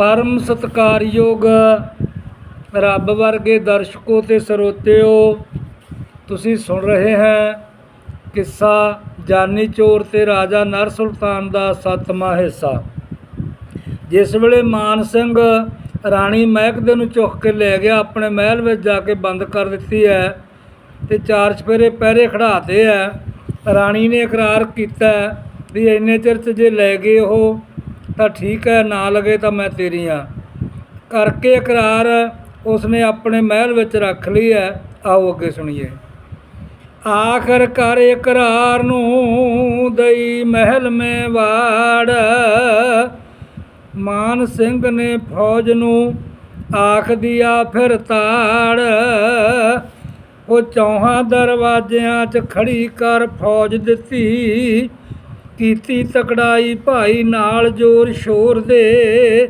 ਪਰਮ ਸਤਿਕਾਰਯੋਗ ਰੱਬ ਵਰਗੇ ਦਰਸ਼ਕੋ ਤੇ ਸਰੋਤਿਓ, ਤੁਸੀਂ ਸੁਣ ਰਹੇ ਹੈ ਕਿੱਸਾ ਜਾਨੀ ਚੋਰ ਤੇ ਰਾਜਾ ਨਰ ਸੁਲਤਾਨ ਦਾ ਸੱਤਵਾਂ ਹਿੱਸਾ। ਜਿਸ ਵੇਲੇ ਮਾਨ ਸਿੰਘ ਰਾਣੀ ਮਹਿਕਦੇ ਨੂੰ ਚੁੱਕ ਕੇ ਲੈ ਗਿਆ, ਆਪਣੇ ਮਹਿਲ ਵਿੱਚ ਜਾ ਕੇ ਬੰਦ ਕਰ ਦਿੱਤੀ ਹੈ ਤੇ ਚਾਰ ਚਫੇਰੇ ਪਹਿਰੇ ਖੜਾਤੇ ਹੈ। ਰਾਣੀ ਨੇ ਇਕਰਾਰ ਕੀਤਾ ਵੀ ਇੰਨੇ ਚਿਰ ਚ ਜੇ ਲੈ ਗਏ ਉਹ ਤਾਂ ਠੀਕ ਹੈ, ਨਾ ਲਗੇ ਤਾਂ ਮੈਂ ਤੇਰੀ ਆ ਕਰਕੇ ਇਕਰਾਰ ਉਸਨੇ ਆਪਣੇ ਮਹਿਲ ਵਿੱਚ ਰੱਖ ਲਈ ਹੈ। ਆਓ ਅੱਗੇ ਸੁਣੀਏ। ਆਖਰ ਕਰ ਇਕਰਾਰ ਨੂੰ ਦਈ ਮਹਿਲ ਮੇ ਵਾੜ। ਮਾਨ ਸਿੰਘ ਨੇ ਫੌਜ ਨੂੰ ਆਖ ਦਿਆ ਫਿਰ ਤਾੜ। ਉਹ ਚੌਹਾਂ ਦਰਵਾਜ਼ਿਆਂ 'ਚ ਖੜੀ ਕਰ ਫੌਜ ਦਿੱਤੀ। ਕੀਤੀ ਤਕੜਾਈ ਭਾਈ ਨਾਲ ਜ਼ੋਰ ਸ਼ੋਰ ਦੇ।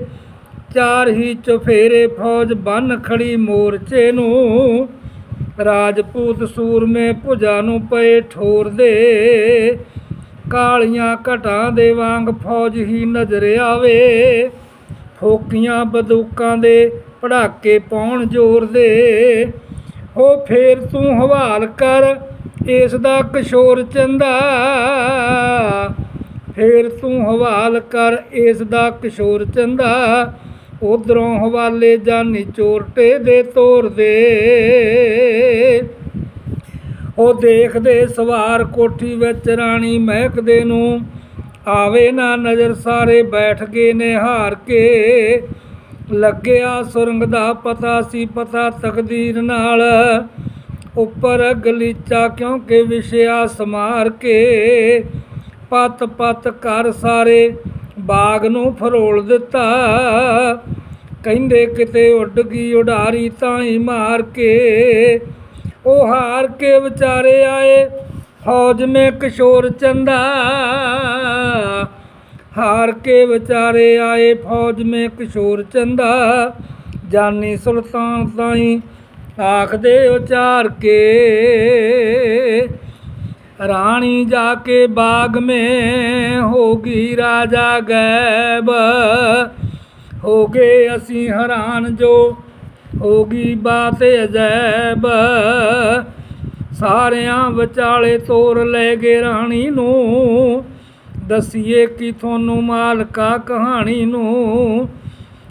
ਚਾਰ ਹੀ ਚਫੇਰੇ ਫੌਜ ਬੰਨ ਖੜੀ ਮੋਰਚੇ ਨੂੰ। ਰਾਜਪੂਤ ਸੂਰਮੇ ਭੁਜਾ ਨੂੰ ਪਏ ਠੋਰ ਦੇ। ਕਾਲੀਆਂ ਘਟਾਂ ਦੇ ਵਾਂਗ ਫੌਜ ਹੀ ਨਜ਼ਰ ਆਵੇ। ਫੋਕੀਆਂ ਬੰਦੂਕਾਂ ਦੇ ਪੜਾਕੇ ਪਾਉਣ ਜ਼ੋਰ ਦੇ। ਹੋ ਫੇਰ ਤੂੰ ਹਵਾਲ ਕਰ, ਇਸ ਦਾ ਕਿਸ਼ੋਰ ਚੰਦਾ। ਫੇਰ ਤੂੰ ਹਵਾਲ ਕਰ ਇਸ ਦਾ ਕਿਸ਼ੋਰ ਚੰਦਾ, ਉਧਰੋਂ ਹਵਾਲੇ ਜਾਨੀ ਚੋਰਟੇ ਦੇ ਤੋਰ ਦੇ। ਉਹ ਦੇਖਦੇ ਸਵਾਰ ਕੋਠੀ ਵਿੱਚ ਰਾਣੀ ਮਹਿਕਦੇ ਨੂੰ, ਆਵੇ ਨਾ ਨਜ਼ਰ ਸਾਰੇ ਬੈਠ ਗਏ ਨੇ ਹਾਰ ਕੇ। ਲੱਗਿਆ ਸੁਰੰਗ ਦਾ ਪਤਾ ਸੀ ਪਤਾ ਤਕਦੀਰ ਨਾਲ, ਉੱਪਰ ਗਲੀਚਾ ਕਿਉਂਕਿ ਵਿਸ਼ਿਆ ਸਮਾਰ ਕੇ। ਪਤ ਪਤ ਕਰ ਸਾਰੇ, ਬਾਗ ਨੂੰ ਫਰੋਲ ਦਿੱਤਾ। ਕਹਿੰਦੇ ਕਿਤੇ ਉੱਡ ਗਈ ਉਡਾਰੀ ਤਾਂ ਹੀ ਮਾਰ ਕੇ, ਉਹ ਹਾਰ ਕੇ ਵਿਚਾਰੇ ਆਏ, ਫੌਜ ਮੇ ਕਿਸ਼ੋਰ ਚੰਦਾ। ਹਾਰ ਕੇ ਵਿਚਾਰੇ ਆਏ, ਫੌਜ ਮੇ ਕਿਸ਼ੋਰ ਚੰਦਾ। ਜਾਨੀ ਸੁਲਤਾਨ ਤਾਈ ਆਖਦੇ ਉਚਾਰ ਕੇ। ਰਾਣੀ ਜਾ ਕੇ ਬਾਗ ਮੇ ਹੋਗੀ ਰਾਜਾ ਗੈਬ। ਹੋ ਗਏ ਅਸੀਂ ਹੈਰਾਨ ਜੋ ਹੋਗੀ ਬਾਤ ਅਜੈਬ। ਸਾਰਿਆਂ ਵਿਚਾਲੇ ਤੋਰ ਲੈ ਗਏ ਰਾਣੀ ਨੂੰ। ਦਸੀਏ ਕਿ ਤੁਹਾਨੂੰ ਮਾਲਕਾ ਕਹਾਣੀ ਨੂੰ।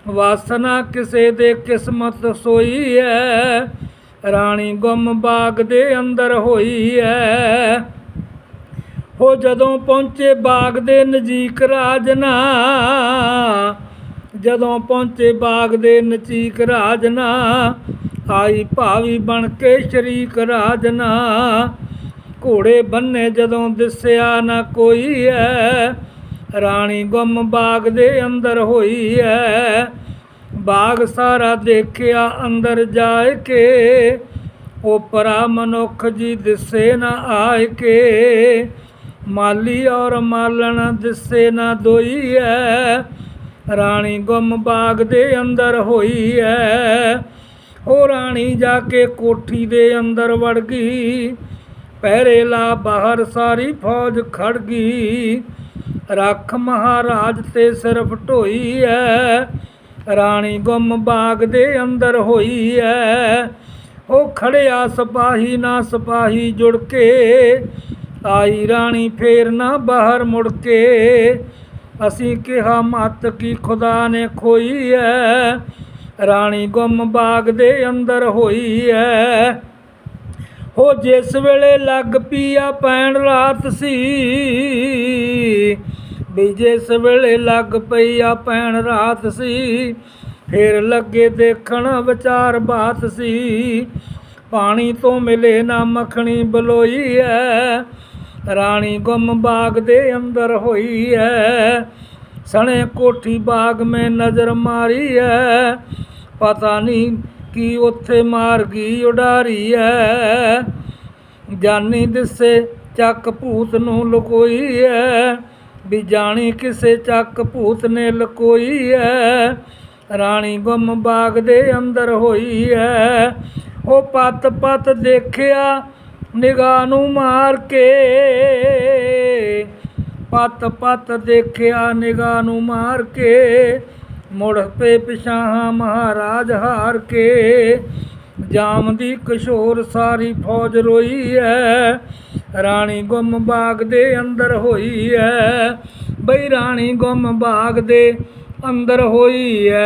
ਵਾਸਨਾ ਕਿਸੇ ਦੇ ਕਿਸਮਤ ਸੋਈ ਹੈ ਰਾਣੀ ਗੁੰਮ ਬਾਗ ਦੇ ਅੰਦਰ ਹੋਈ ਹੈ ਹੋ ਜਦੋਂ ਪਹੁੰਚੇ ਬਾਗ ਦੇ ਨਜ਼ਦੀਕ ਰਾਜਨਾ ਜਦੋਂ ਪਹੁੰਚੇ ਬਾਗ ਦੇ ਨਜ਼ੀਕ ਰਾਜਨਾ ਆਈ ਭਾਵੀ ਬਣ ਕੇ ਸ਼ਰੀਕ ਰਾਜਨਾ ਘੋੜੇ ਬੰਨੇ ਜਦੋਂ ਦਿਸਿਆ ਨਾ ਕੋਈ ਹੈ ਰਾਣੀ ਗੁੰਮ ਬਾਗ ਦੇ ਅੰਦਰ ਹੋਈ ਹੈ ਬਾਗ ਸਾਰਾ ਦੇਖਿਆ ਅੰਦਰ ਜਾ ਕੇ, ਉਹ ਉਪਰਾ ਮਨੁੱਖ ਜੀ ਦਿਸੇ ਨਾ ਆਏ ਕੇ। ਮਾਲੀ ਔਰ ਮਾਲਣ ਦਿਸੇ ਨਾ ਦੋਈ ਹੈ ਰਾਣੀ ਗੁੰਮ ਬਾਗ ਦੇ ਅੰਦਰ ਹੋਈ ਹੈ ਉਹ ਰਾਣੀ ਜਾ ਕੇ ਕੋਠੀ ਦੇ ਅੰਦਰ ਵੜ ਗਈ। ਪਹਿਰੇ ਲਾ ਬਾਹਰ ਸਾਰੀ ਫੌਜ ਖੜ ਗਈ। ਰੱਖ ਮਹਾਰਾਜ ਤੇ ਸਿਰਫ ਢੋਈ ਹੈ ਰਾਣੀ ਗੁੰਮ ਬਾਗ ਦੇ ਅੰਦਰ ਹੋਈ ਹੈ ਉਹ ਖੜਿਆ ਸਿਪਾਹੀ ਨਾ ਸਿਪਾਹੀ ਜੁੜ ਕੇ। ਆਈ ਰਾਣੀ ਫੇਰ ਨਾ ਬਾਹਰ ਮੁੜ ਕੇ। ਅਸੀਂ ਕਿਹਾ, ਮਤ ਕੀ ਖੁਦਾ ਨੇ ਖੋਈ ਹੈ ਰਾਣੀ ਗੁੰਮ ਬਾਗ ਦੇ ਅੰਦਰ ਹੋਈ ਹੈ ਹੋ ਜਿਸ ਵੇਲੇ ਲੱਗ ਪਈ ਆ ਪੈਣ ਰਾਤ ਸੀ, ਵੀ ਜਿਸ ਵੇਲੇ ਲੱਗ ਪਈ ਆ ਪੈਣ ਰਾਤ ਸੀ, ਫਿਰ ਲੱਗੇ ਦੇਖਣ ਵਿਚਾਰ ਬਾਤ ਸੀ। ਪਾਣੀ ਤੋਂ ਮਿਲੇ ਨਾ ਮੱਖਣੀ ਬਲੋਈ ਹੈ ਰਾਣੀ ਗੁੰਮ ਬਾਗ ਦੇ ਅੰਦਰ ਹੋਈ ਹੈ ਸਣੇ ਕੋਠੀ ਬਾਗ ਮੈਂ ਨਜ਼ਰ ਮਾਰੀ ਹੈ ਪਤਾ ਨਹੀਂ ਕੀ ਉੱਥੇ ਮਾਰ ਗਈ ਉਡਾਰੀ ਹੈ ਜਾਨੀ ਦਿਸੇ ਚੱਕ ਭੂਤ ਨੂੰ ਲੁਕੋਈ ਹੈ ਵੀ ਜਾਣੀ ਕਿਸੇ ਚੱਕ ਭੂਤ ਨੇ ਲਕੋਈ ਹੈ ਰਾਣੀ ਗੁੰਮ ਬਾਗ ਦੇ ਅੰਦਰ ਹੋਈ ਹੈ ਉਹ ਪਤ ਪਤ ਦੇਖਿਆ ਨਿਗਾਹ ਨੂੰ ਮਾਰ ਕੇ ਪਤ ਪਤ ਦੇਖਿਆ, ਨਿਗਾਹ ਨੂੰ ਮਾਰ ਕੇ ਮੁੜ ਪੇ ਪਿਛਾਹਾਂ ਮਹਾਰਾਜ ਹਾਰ ਕੇ। ਜਾਮ ਦੀ ਕਿਸ਼ੋਰ ਸਾਰੀ ਫੌਜ ਰੋਈ ਐ, ਰਾਣੀ ਗੁੰਮ ਬਾਗ ਦੇ ਅੰਦਰ ਹੋਈ ਐ। ਬਈ ਰਾਣੀ ਗੁੰਮ ਬਾਗ ਦੇ ਅੰਦਰ ਹੋਈ ਐ।